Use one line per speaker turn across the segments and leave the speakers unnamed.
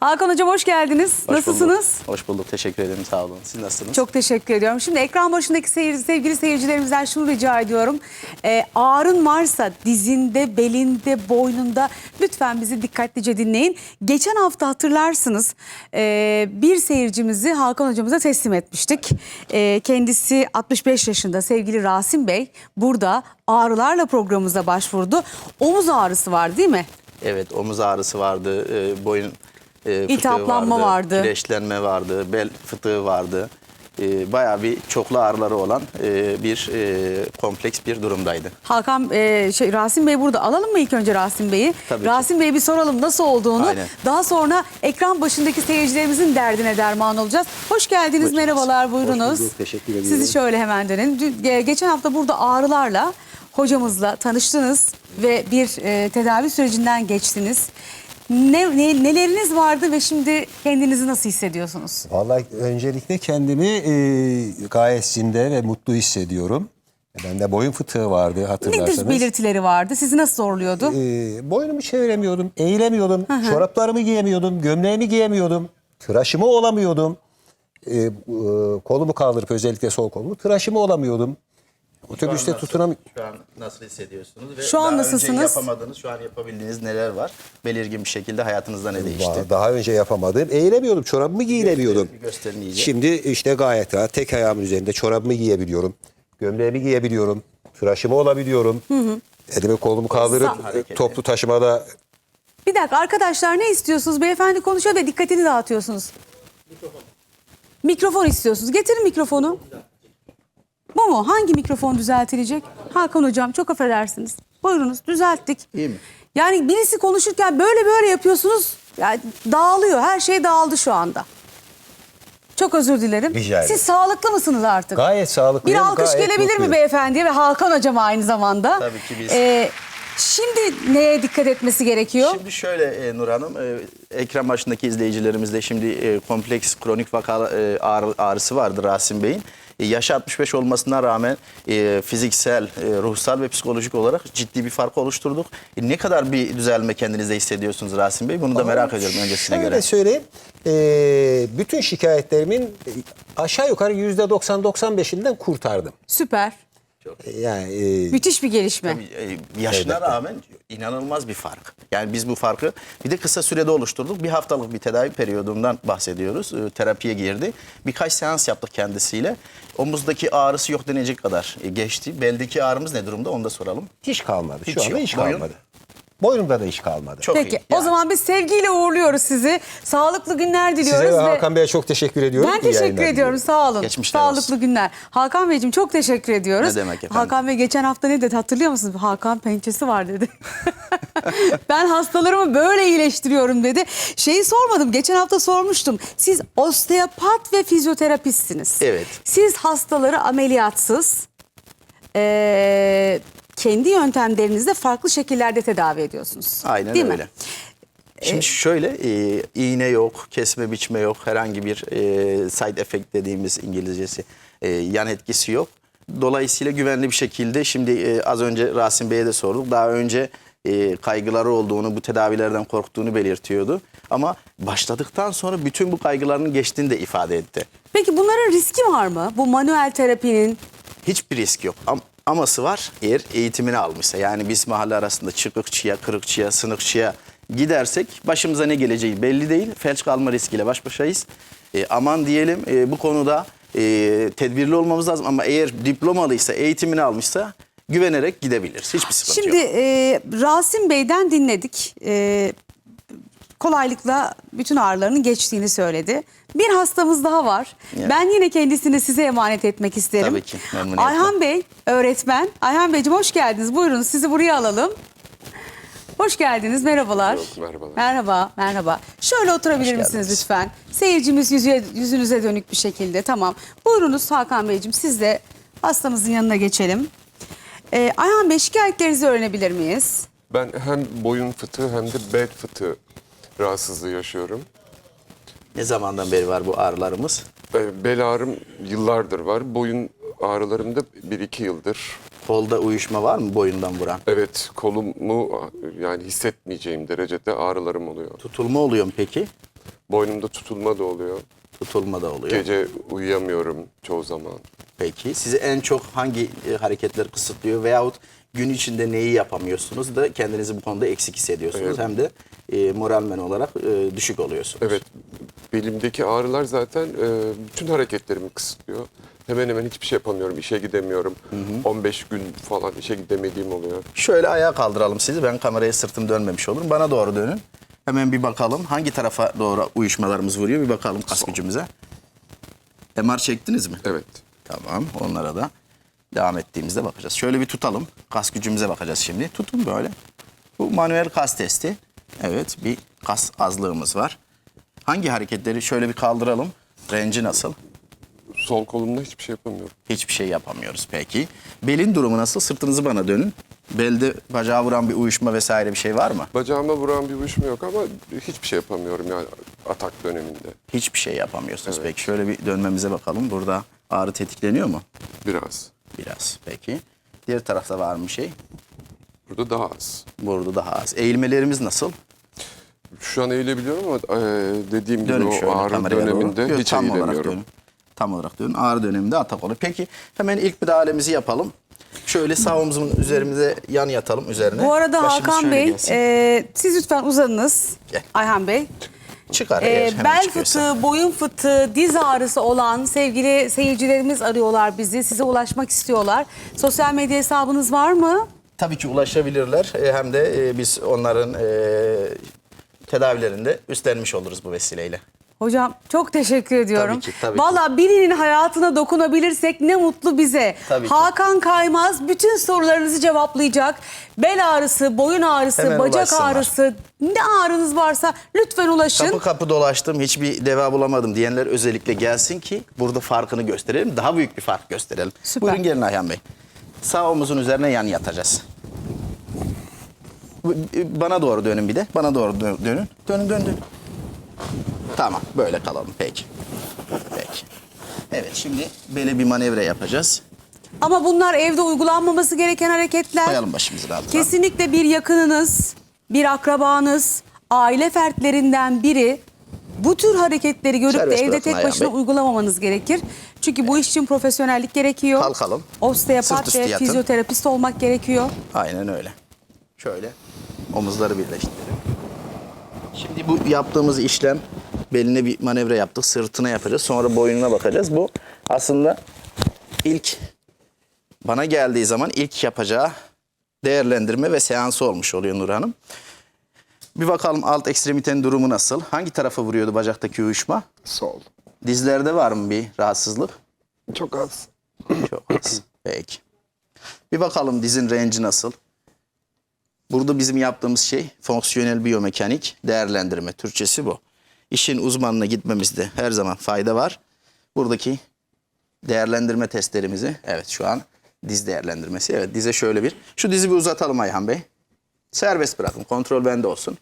Hakan Hocam hoş geldiniz.
Hoş
Nasılsınız?
Bulduk. Hoş bulduk. Teşekkür ederim. Sağ olun. Siz nasılsınız?
Çok teşekkür ediyorum. Şimdi ekran başındaki seyir, sevgili seyircilerimizden şunu rica ediyorum. Ee, ağrın varsa dizinde, belinde, boynunda lütfen bizi dikkatlice dinleyin. Geçen hafta hatırlarsınız e, bir seyircimizi Hakan hocamıza teslim etmiştik. E, kendisi 65 yaşında sevgili Rasim Bey burada ağrılarla programımıza başvurdu. Omuz ağrısı var değil mi?
Evet, omuz ağrısı vardı, e, boyun e,
İltihaplanma vardı.
kireçlenme vardı, bel fıtığı vardı. E, bayağı bir çoklu ağrıları olan e, bir e, kompleks bir durumdaydı.
Hakan e, şey Rasim Bey burada. Alalım mı ilk önce Rasim Bey'i?
Tabii ki.
Rasim Bey'e bir soralım nasıl olduğunu.
Aynen.
Daha sonra ekran başındaki seyircilerimizin derdine derman olacağız. Hoş geldiniz.
Hoş
Merhabalar buyurunuz.
bulduk, teşekkür ediyorum.
Sizi şöyle hemen dönelim. E, geçen hafta burada ağrılarla hocamızla tanıştınız ve bir e, tedavi sürecinden geçtiniz. Ne, ne- neleriniz vardı ve şimdi kendinizi nasıl hissediyorsunuz?
Vallahi öncelikle kendimi e, gayet zinde ve mutlu hissediyorum. Bende boyun fıtığı vardı hatırlarsanız.
Nedir belirtileri vardı? Sizi nasıl zorluyordu?
E, boynumu çeviremiyordum, eğilemiyordum, çoraplarımı giyemiyordum, gömleğimi giyemiyordum, tıraşımı olamıyordum. E, e, kolumu kaldırıp özellikle sol kolumu tıraşımı olamıyordum. Otobüste tutunam
Şu an nasıl hissediyorsunuz? Ve
Şu an
daha
nasılsınız?
Önce yapamadığınız, şu an yapabildiğiniz neler var? Belirgin bir şekilde hayatınızda ne değişti?
Daha- Daha önce yapamadım. Eğilemiyordum, çorabımı giyemiyordum.
Bir gösterin iyice.
Şimdi işte gayet rahat. Tek ayağımın üzerinde çorabımı giyebiliyorum. Gömleğimi giyebiliyorum. Tıraşımı olabiliyorum. Elimi kolumu kaldırıp
Sağ-
Hareketli.
toplu taşımada
Bir dakika arkadaşlar ne istiyorsunuz? Beyefendi konuşuyor ve dikkatini dağıtıyorsunuz. Mikrofon istiyorsunuz. Getirin mikrofonu. Bu mu? Hangi mikrofon düzeltilecek? Hakan hocam çok affedersiniz. Buyurunuz düzelttik.
İyi mi?
Yani birisi konuşurken böyle böyle yapıyorsunuz. Yani dağılıyor. Her şey dağıldı şu anda. Çok özür dilerim.
Rica ederim.
Siz sağlıklı mısınız artık?
gayet sağlıklıyım.
Bir alkış
gayet
gelebilir mi
mutluyum.
beyefendiye ve Hakan hocama aynı zamanda?
Tabii ki biz.
Ee, şimdi neye dikkat etmesi gerekiyor?
Şimdi şöyle e, Nur Hanım, e, ekran başındaki izleyicilerimizde şimdi e, kompleks kronik vaka e, ağrı- ağrısı vardı Rasim Bey'in. E, yaşı 65 olmasına rağmen e, fiziksel, e, ruhsal ve psikolojik olarak ciddi bir fark oluşturduk. E, ne kadar bir düzelme kendinizde hissediyorsunuz Rasim Bey? Bunu da merak ediyorum öncesine
Şöyle
göre.
söyleyeyim. Ee, bütün şikayetlerimin aşağı yukarı yüzde 90-95'inden kurtardım.
Süper.
Yani e,
Müthiş bir gelişme.
E, yaşına rağmen inanılmaz bir fark. Yani biz bu farkı bir de kısa sürede oluşturduk. Bir haftalık bir tedavi periyodundan bahsediyoruz. E, terapiye girdi. Birkaç seans yaptık kendisiyle. Omuzdaki ağrısı yok denecek kadar e, geçti. Beldeki ağrımız ne durumda onu da soralım.
hiç kalmadı.
Hiç
Şu anda
yok.
hiç
Boyun?
kalmadı. Boynumda da hiç kalmadı.
Çok
Peki
iyi.
o
Yani.
zaman biz sevgiyle uğurluyoruz sizi. Sağlıklı günler diliyoruz.
Size ve Hakan Bey'e çok teşekkür ediyorum.
Ben
İyi
teşekkür
yayınlar
ediyorum
diliyorum.
sağ olun.
Geçmişler
Sağlıklı
olsun.
günler. Hakan Beyciğim çok teşekkür ediyoruz.
Ne demek efendim.
Hakan Bey geçen hafta ne dedi hatırlıyor musunuz? Hakan pençesi var dedi. ben hastalarımı böyle iyileştiriyorum dedi. Şeyi sormadım geçen hafta sormuştum. Siz osteopat ve fizyoterapistsiniz.
Evet.
Siz hastaları ameliyatsız eee, kendi yöntemlerinizle farklı şekillerde tedavi ediyorsunuz.
Aynen
Değil
öyle.
Mi?
Şimdi şöyle e, iğne yok, kesme biçme yok, herhangi bir e, side effect dediğimiz İngilizcesi e, yan etkisi yok. Dolayısıyla güvenli bir şekilde şimdi e, az önce Rasim Bey'e de sorduk. Daha önce e, kaygıları olduğunu, bu tedavilerden korktuğunu belirtiyordu. Ama başladıktan sonra bütün bu kaygılarının geçtiğini de ifade etti.
Peki bunların riski var mı? Bu manuel terapinin
Hiçbir risk yok. Am- aması var eğer eğitimini almışsa. Yani biz mahalle arasında çıkıkçıya, kırıkçıya, sınıkçıya gidersek başımıza ne geleceği belli değil. Felç kalma riskiyle baş başayız. E, aman diyelim e, bu konuda e, tedbirli olmamız lazım. Ama eğer diplomalıysa, eğitimini almışsa güvenerek gidebiliriz. Hiçbir sıkıntı
Şimdi
yok.
e, Rasim Bey'den dinledik. E, kolaylıkla bütün ağrılarının geçtiğini söyledi. Bir hastamız daha var.
Evet.
Ben yine kendisini size emanet etmek isterim.
Tabii ki, memnuniyetle.
Ayhan Bey, öğretmen. Ayhan Beyciğim hoş geldiniz. Buyurun sizi buraya alalım. Hoş geldiniz. Merhabalar.
Yok, merhabalar.
Merhaba, merhaba. Şöyle oturabilir
Hoş
misiniz
geldiniz.
lütfen? Seyircimiz yüzüye, yüzünüze dönük bir şekilde. Tamam. Buyurunuz Hakan Beyciğim. Siz de hastamızın yanına geçelim. Ee, Ayhan Bey şikayetlerinizi öğrenebilir miyiz?
Ben hem boyun fıtığı hem de bel fıtığı rahatsızlığı yaşıyorum.
Ne zamandan beri var bu ağrılarımız?
Ee, Bel ağrım yıllardır var. Boyun ağrılarım da 1-2 yıldır.
Kolda uyuşma var mı boyundan vuran?
Evet kolumu yani hissetmeyeceğim derecede ağrılarım oluyor.
Tutulma oluyor mu peki?
Boynumda tutulma da oluyor.
Tutulma da oluyor.
Gece uyuyamıyorum çoğu zaman.
Peki sizi en çok hangi e, hareketler kısıtlıyor veyahut gün içinde neyi yapamıyorsunuz da kendinizi bu konuda eksik hissediyorsunuz
Evet.
hem de e, moralmen olarak e, düşük oluyorsunuz.
Evet. Belimdeki ağrılar zaten e, bütün hareketlerimi kısıtlıyor. Hemen hemen hiçbir şey yapamıyorum. İşe gidemiyorum. 15 gün falan işe gidemediğim oluyor.
Şöyle ayağa kaldıralım sizi. Ben kameraya sırtım dönmemiş olurum. Bana doğru dönün. Hemen bir bakalım hangi tarafa doğru uyuşmalarımız vuruyor bir bakalım kas gücümüze. MR çektiniz mi?
Evet.
Tamam onlara da devam ettiğimizde bakacağız. Şöyle bir tutalım. Kas gücümüze bakacağız şimdi. Tutun böyle. Bu manuel kas testi. Evet bir kas azlığımız var. Hangi hareketleri şöyle bir kaldıralım. Renci nasıl?
Sol kolumda hiçbir şey yapamıyorum.
Hiçbir şey yapamıyoruz peki. Belin durumu nasıl? Sırtınızı bana dönün. Belde bacağı vuran bir uyuşma vesaire bir şey var mı?
Bacağıma vuran bir uyuşma yok ama hiçbir şey yapamıyorum yani atak döneminde.
Hiçbir şey yapamıyorsunuz. Peki şöyle bir dönmemize bakalım. Burada ağrı tetikleniyor mu?
Biraz.
Biraz. Peki. Diğer tarafta var mı bir şey?
Burada daha az.
Burada daha az. Eğilmelerimiz nasıl?
Şu an eğilebiliyorum ama e, dediğim gibi
Dönün
o ağrı
kameraya
döneminde
doğru. Yok,
hiç
tam olarak
eğilemiyorum.
dönün. Tam olarak dönün. Ağrı döneminde atak olur. Peki hemen ilk müdahalemizi yapalım. Şöyle sağ omzumuzun üzerimize yan yatalım üzerine.
Bu arada
Başımız
Hakan
şöyle
Bey,
gelsin.
e, siz lütfen uzanınız.
Gel.
Ayhan Bey.
Çıkar
E,
eğer hemen
bel
çıkıyorsa.
fıtığı, boyun fıtığı, diz ağrısı olan sevgili seyircilerimiz arıyorlar bizi. Size ulaşmak istiyorlar. Sosyal medya hesabınız var mı?
Tabii ki ulaşabilirler. E, Hem de e, biz onların e, tedavilerinde üstlenmiş oluruz bu vesileyle.
Hocam çok teşekkür ediyorum.
Tabii ki, tabii ki.
Valla birinin hayatına dokunabilirsek ne mutlu bize.
Tabii ki.
Hakan Kaymaz bütün sorularınızı cevaplayacak. Bel ağrısı, boyun ağrısı,
Hemen
bacak
ulaşsınlar.
ağrısı, ne ağrınız varsa lütfen ulaşın.
Kapı kapı dolaştım hiçbir deva bulamadım diyenler özellikle gelsin ki burada farkını gösterelim. Daha büyük bir fark gösterelim.
Süper.
Buyurun gelin Ayhan Bey. Sağ omuzun üzerine yan yatacağız. Bana doğru dönün bir de. Bana doğru dö- dönün. Dönün dön dön. Tamam böyle kalalım peki. Peki. Evet şimdi böyle bir manevra yapacağız.
Ama bunlar evde uygulanmaması gereken hareketler.
Koyalım başımızın altına.
Kesinlikle bir yakınınız, bir akrabanız, aile fertlerinden biri bu tür hareketleri görüp
Serbest
de evde tek başına
Bey.
uygulamamanız gerekir. Çünkü bu iş için profesyonellik gerekiyor.
Kalkalım.
Osteopat ve
yatın.
fizyoterapist olmak gerekiyor.
Aynen öyle. Şöyle omuzları birleştirelim. Şimdi bu yaptığımız işlem beline bir manevra yaptık. Sırtına yapacağız. Sonra boynuna bakacağız. Bu aslında ilk bana geldiği zaman ilk yapacağı değerlendirme ve seansı olmuş oluyor Nur Hanım. Bir bakalım alt ekstremitenin durumu nasıl? Hangi tarafa vuruyordu bacaktaki uyuşma?
Sol.
Dizlerde var mı bir rahatsızlık?
Çok az.
Çok az. Peki. Bir bakalım dizin renci nasıl? Burada bizim yaptığımız şey fonksiyonel biyomekanik değerlendirme. Türkçesi bu. İşin uzmanına gitmemizde her zaman fayda var. Buradaki değerlendirme testlerimizi, evet şu an diz değerlendirmesi. Evet dize şöyle bir. Şu dizi bir uzatalım Ayhan Bey. Serbest bırakın. Kontrol bende olsun.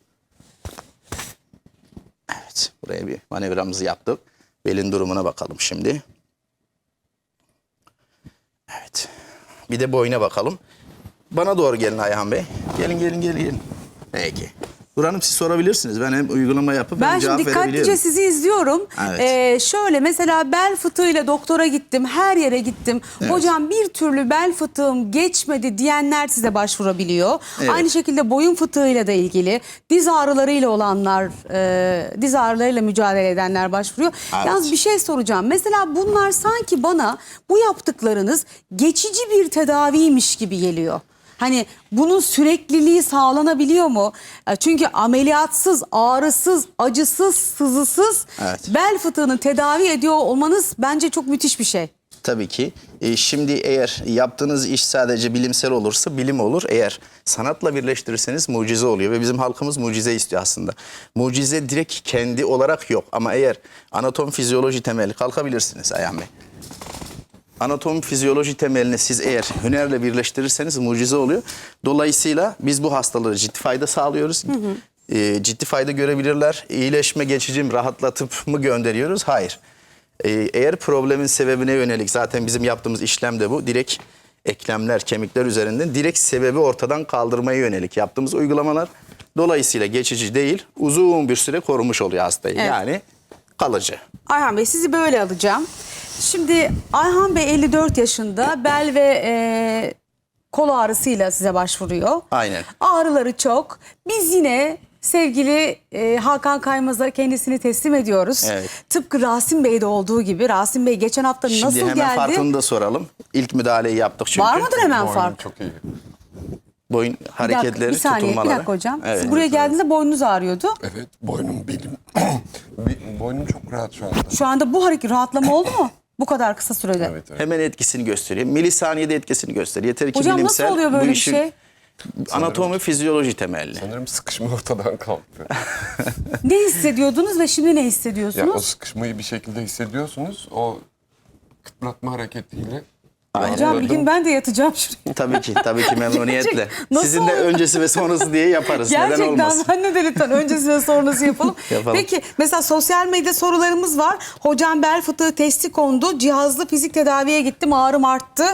Evet. Buraya bir manevramızı yaptık. Belin durumuna bakalım şimdi. Evet. Bir de boyuna bakalım. Bana doğru gelin Ayhan Bey. Gelin gelin gelin. gelin. Peki. Nur Hanım siz sorabilirsiniz. Ben hem uygulama yapıp
Ben
hem cevap
şimdi dikkatlice
verebiliyorum.
sizi izliyorum.
Evet.
Ee, şöyle mesela bel fıtığıyla doktora gittim, her yere gittim. Hocam bir türlü bel fıtığım geçmedi diyenler size başvurabiliyor.
Evet.
Aynı şekilde boyun fıtığıyla da ilgili, diz ağrılarıyla olanlar, e, diz ağrılarıyla mücadele edenler başvuruyor.
Evet.
Yalnız bir şey soracağım. Mesela bunlar sanki bana bu yaptıklarınız geçici bir tedaviymiş gibi geliyor. Hani bunun sürekliliği sağlanabiliyor mu? E, Çünkü ameliyatsız, ağrısız, acısız, sızısız
Evet.
bel fıtığını tedavi ediyor olmanız bence çok müthiş bir şey.
Tabii ki. E, şimdi eğer yaptığınız iş sadece bilimsel olursa bilim olur. Eğer sanatla birleştirirseniz mucize oluyor ve bizim halkımız mucize istiyor aslında. Mucize direkt kendi olarak yok ama eğer anatom fizyoloji temeli kalkabilirsiniz Ayhan Bey. Anatomi fizyoloji temelini siz eğer hünerle birleştirirseniz mucize oluyor. Dolayısıyla biz bu hastalara ciddi fayda sağlıyoruz. E, ciddi fayda görebilirler. İyileşme geçici mi, rahatlatıp mı gönderiyoruz? Hayır. E, eğer problemin sebebine yönelik zaten bizim yaptığımız işlem de bu. Direkt eklemler, kemikler üzerinden direkt sebebi ortadan kaldırmaya yönelik yaptığımız uygulamalar. Dolayısıyla geçici değil, uzun bir süre korumuş oluyor hastayı.
Evet.
Yani kalıcı.
Ayhan Bey sizi böyle alacağım. Şimdi Ayhan Bey 54 yaşında bel ve e, kol ağrısıyla size başvuruyor.
Aynen.
Ağrıları çok. Biz yine sevgili e, Hakan Kaymaz'a kendisini teslim ediyoruz.
Evet.
Tıpkı Rasim Bey'de olduğu gibi. Rasim Bey geçen hafta
Şimdi
nasıl
hemen
geldi?
farkını da soralım. İlk müdahaleyi yaptık çünkü.
Var mıdır hemen fark?
çok iyi.
Boyun
Bir dakika,
hareketleri,
bir saniye, bir
tutulmaları.
dakika hocam.
Evet.
Siz buraya geldiğinde boynunuz ağrıyordu.
Evet boynum belim. Bi- boynum çok rahat şu anda.
Şu anda bu hareket rahatlama oldu mu? Bu kadar kısa sürede.
Evet evet.
Hemen etkisini gösteriyor. Milisaniyede etkisini gösteriyor. Yeter ki
Hocam nasıl
bilimsel
oluyor böyle bir
işin
şey?
anatomi, fizyoloji temelli.
Sanırım sıkışma ortadan kalktı.
Ne hissediyordunuz ve şimdi ne
ya
hissediyorsunuz?
o sıkışmayı bir şekilde hissediyorsunuz. O kıtlatma hareketiyle.
Aynen.
Hocam bir gün ben de yatacağım şuraya.
Tabii ki, tabii ki memnuniyetle.
Nasıl
Sizin de
olur?
öncesi ve sonrası diye yaparız. Neden
Gerçekten
olmasın?
ben de lütfen öncesi ve sonrası yapalım.
Yapalım.
Peki mesela sosyal medya sorularımız var. Hocam bel fıtığı testi kondu. Cihazlı fizik tedaviye gittim ağrım arttı.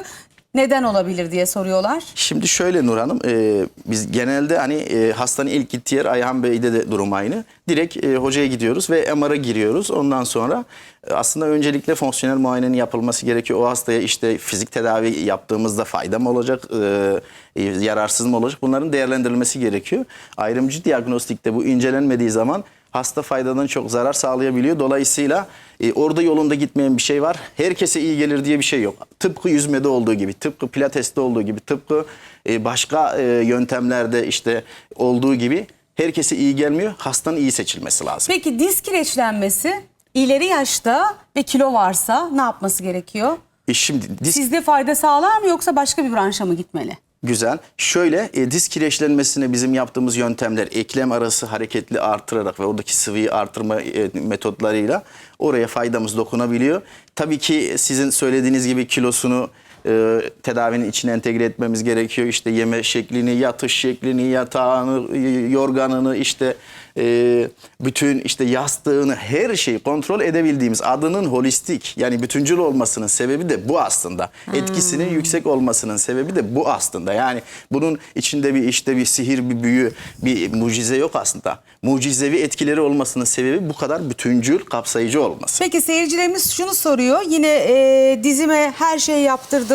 Neden olabilir diye soruyorlar.
Şimdi şöyle Nur Hanım, e, biz genelde hani e, hastanın ilk gittiği yer Ayhan Bey'de de durum aynı. Direkt e, hocaya gidiyoruz ve MR'a giriyoruz. Ondan sonra e, aslında öncelikle fonksiyonel muayenenin yapılması gerekiyor. O hastaya işte fizik tedavi yaptığımızda fayda mı olacak, e, e, yararsız mı olacak bunların değerlendirilmesi gerekiyor. Ayrımcı diagnostikte bu incelenmediği zaman hasta faydadan çok zarar sağlayabiliyor. Dolayısıyla e, orada yolunda gitmeyen bir şey var. Herkese iyi gelir diye bir şey yok. Tıpkı yüzmede olduğu gibi, tıpkı pilateste olduğu gibi, tıpkı e, başka e, yöntemlerde işte olduğu gibi herkese iyi gelmiyor. Hastanın iyi seçilmesi lazım.
Peki diz kireçlenmesi ileri yaşta ve kilo varsa ne yapması gerekiyor?
E, şimdi disk
Sizde fayda sağlar mı yoksa başka bir branşa mı gitmeli?
Güzel. Şöyle e, disk kireçlenmesine bizim yaptığımız yöntemler eklem arası hareketli artırarak ve oradaki sıvıyı artırma e, metotlarıyla oraya faydamız dokunabiliyor. Tabii ki sizin söylediğiniz gibi kilosunu e, tedavinin içine entegre etmemiz gerekiyor. İşte yeme şeklini, yatış şeklini, yatağını, yorganını işte e, bütün işte yastığını her şeyi kontrol edebildiğimiz adının holistik yani bütüncül olmasının sebebi de bu aslında. Etkisinin yüksek olmasının sebebi de bu aslında. Yani bunun içinde bir işte bir sihir, bir büyü, bir mucize yok aslında. Mucizevi etkileri olmasının sebebi bu kadar bütüncül, kapsayıcı olması.
Peki seyircilerimiz şunu soruyor. Yine e, dizime her şeyi yaptırdım.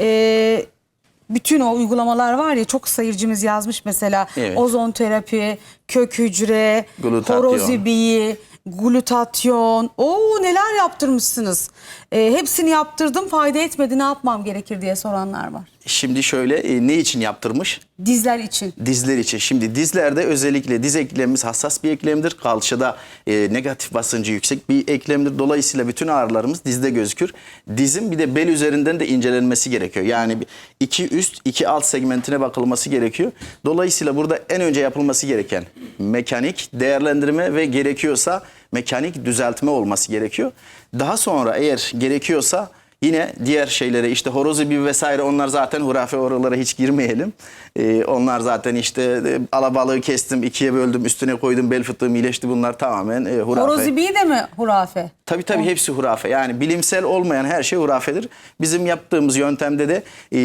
E, bütün o uygulamalar var ya çok seyircimiz yazmış mesela.
Evet.
Ozon terapi, kök hücre,
Glutatyon.
horozibiyi, glutatyon. Oo neler yaptırmışsınız. E, hepsini yaptırdım fayda etmedi ne yapmam gerekir diye soranlar var.
Şimdi şöyle e, ne için yaptırmış?
Dizler için.
Dizler için. Şimdi dizlerde özellikle diz eklemimiz hassas bir eklemdir. Kalçada e, negatif basıncı yüksek bir eklemdir. Dolayısıyla bütün ağrılarımız dizde gözükür. Dizin bir de bel üzerinden de incelenmesi gerekiyor. Yani bir- iki üst iki alt segmentine bakılması gerekiyor. Dolayısıyla burada en önce yapılması gereken mekanik değerlendirme ve gerekiyorsa mekanik düzeltme olması gerekiyor. Daha sonra eğer gerekiyorsa Yine diğer şeylere işte horozibi vesaire onlar zaten hurafe oralara hiç girmeyelim. Ee, onlar zaten işte e, alabalığı kestim ikiye böldüm üstüne koydum bel fıtığım iyileşti bunlar tamamen e, hurafe.
Horozibiyi de mi hurafe?
Tabii tabii hepsi hurafe. Yani bilimsel olmayan her şey hurafedir. Bizim yaptığımız yöntemde de e,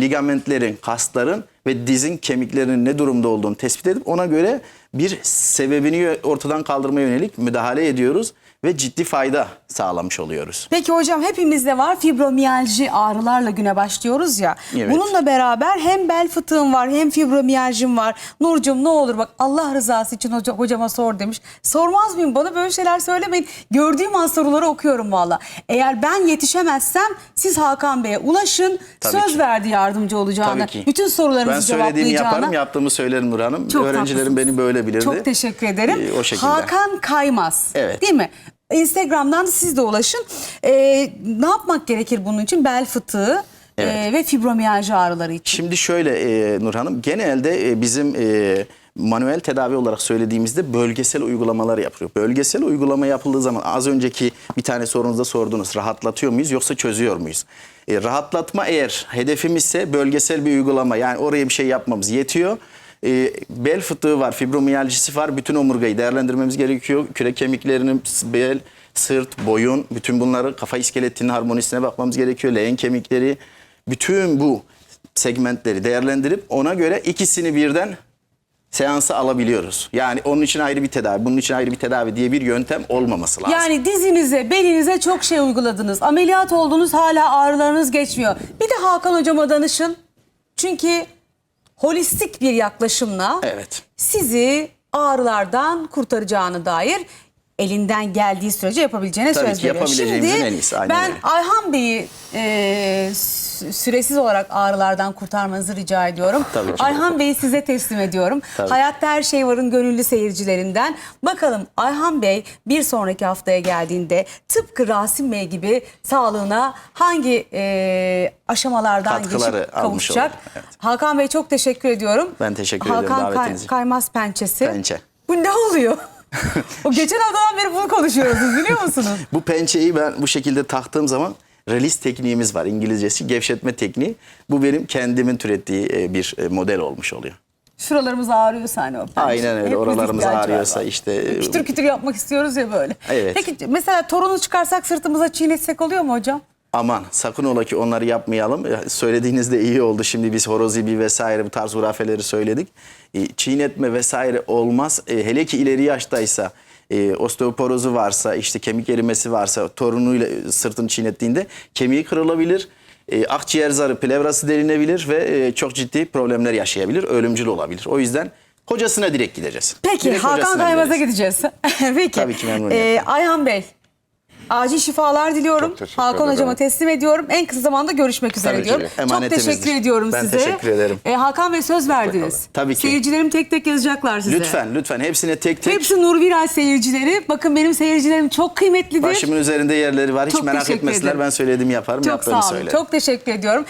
ligamentlerin, kasların ve dizin kemiklerinin ne durumda olduğunu tespit edip ona göre bir sebebini ortadan kaldırmaya yönelik müdahale ediyoruz ve ciddi fayda sağlamış oluyoruz.
Peki hocam hepimizde var fibromiyalji ağrılarla güne başlıyoruz ya.
Evet.
Bununla beraber hem bel fıtığım var hem fibromiyalcim var. Nurcum ne olur bak Allah rızası için hoca, hocama sor demiş. Sormaz mıyım bana böyle şeyler söylemeyin. Gördüğüm an soruları okuyorum valla. Eğer ben yetişemezsem siz Hakan Bey'e ulaşın.
Tabii
Söz
ki.
verdi yardımcı olacağına.
Tabii ki.
Bütün
Ben
sorularınızı
söylediğimi
cevaplayacağına.
yaparım, yaptığımı söylerim Nur Hanım.
Çok
Öğrencilerim
haklısınız.
beni böyle bilirdi.
Çok teşekkür ederim.
Ee, o şekilde.
Hakan Kaymaz.
Evet.
Değil mi? Instagram'dan da siz de ulaşın. Ee, ne yapmak gerekir bunun için? Bel fıtığı
Evet.
e, ve fibromiyalji ağrıları için.
Şimdi şöyle e, Nur Hanım, genelde e, bizim e, manuel tedavi olarak söylediğimizde bölgesel uygulamalar yapılıyor. Bölgesel uygulama yapıldığı zaman az önceki bir tane sorunuzda sordunuz. Rahatlatıyor muyuz yoksa çözüyor muyuz? E, rahatlatma eğer hedefimizse bölgesel bir uygulama yani oraya bir şey yapmamız yetiyor. E, bel fıtığı var, fibromiyalcisi var. Bütün omurgayı değerlendirmemiz gerekiyor. Kürek kemiklerinin bel, sırt, boyun bütün bunları kafa iskeletinin harmonisine bakmamız gerekiyor. Leğen kemikleri bütün bu segmentleri değerlendirip ona göre ikisini birden seansı alabiliyoruz. Yani onun için ayrı bir tedavi, bunun için ayrı bir tedavi diye bir yöntem olmaması lazım.
Yani dizinize, belinize çok şey uyguladınız. Ameliyat oldunuz hala ağrılarınız geçmiyor. Bir de Hakan hocama danışın. Çünkü holistik bir yaklaşımla
Evet.
sizi ağrılardan kurtaracağını dair elinden geldiği sürece yapabileceğine
Tabii
söz veriyor. Şimdi ben
öyle.
Ayhan Bey'i e, süresiz olarak ağrılardan kurtarmanızı rica ediyorum.
Tabii ki.
Ayhan Bey'i size teslim ediyorum.
Tabii.
Hayatta Her Şey Var'ın gönüllü seyircilerinden. Bakalım Ayhan Bey bir sonraki haftaya geldiğinde tıpkı Rasim Bey gibi sağlığına hangi e, aşamalardan
Katkıları
geçip
almış
kavuşacak?
olur, evet.
Hakan Bey çok teşekkür ediyorum.
Ben teşekkür ederim
Hakan Kay-
davetiniz için.
Kaymaz Pençesi.
Pençe.
Bu ne oluyor? o geçen haftadan beri bunu konuşuyoruz biliyor musunuz?
Bu pençeyi ben bu şekilde taktığım zaman release tekniğimiz var. İngilizcesi gevşetme tekniği. Bu benim kendimin türettiği e, bir e, model olmuş oluyor.
Şuralarımız ağrıyorsa hani o.
Aynen öyle.
Hepimiz
Oralarımız
var
ağrıyorsa
bak.
işte e,
Kütür kütür yapmak istiyoruz ya böyle.
Evet.
Peki mesela torunu çıkarsak sırtımıza çiğnetsek oluyor mu hocam?
aman sakın ola ki onları yapmayalım. Ya, Söylediğiniz de iyi oldu. Şimdi biz horozibi vesaire bu tarz hurafeleri söyledik. Çiğnetme vesaire olmaz. Hele ki ileri yaştaysa e, osteoporozu varsa işte kemik erimesi varsa torunuyla e, sırtını çiğnettiğinde kemiği kırılabilir. E, akciğer zarı plevrası delinebilir ve e, çok ciddi problemler yaşayabilir. Ölümcül olabilir. O yüzden hocasına direkt gideceğiz.
Peki
Direkt
Hakan Kaymaz'a
gideceğiz.
gideceğiz. Peki.
Tabii ki memnuniyetle.
Ee, Ayhan Bey. Acil şifalar diliyorum.
Çok teşekkür
Hakan
ederim.
hocama teslim ediyorum. En kısa zamanda görüşmek üzere
Tabii ki.
diyorum. Çok
Emanetimizdir.
teşekkür ediyorum
Ben
size.
teşekkür ederim.
Ee, Hakan Bey söz verdiniz.
Tabii ki.
Seyircilerim tek tek yazacaklar size.
Lütfen lütfen hepsine tek tek
Hepsi Nur Viral seyircileri. Bakın benim seyircilerim çok kıymetlidir.
başımın üzerinde yerleri var. Hiç
Çok
merak
teşekkür
etmesinler.
ederim.
Ben söylediğimi yaparım.
çok
yaptığımı
sağ olun.
söylerim.
Çok teşekkür ediyorum.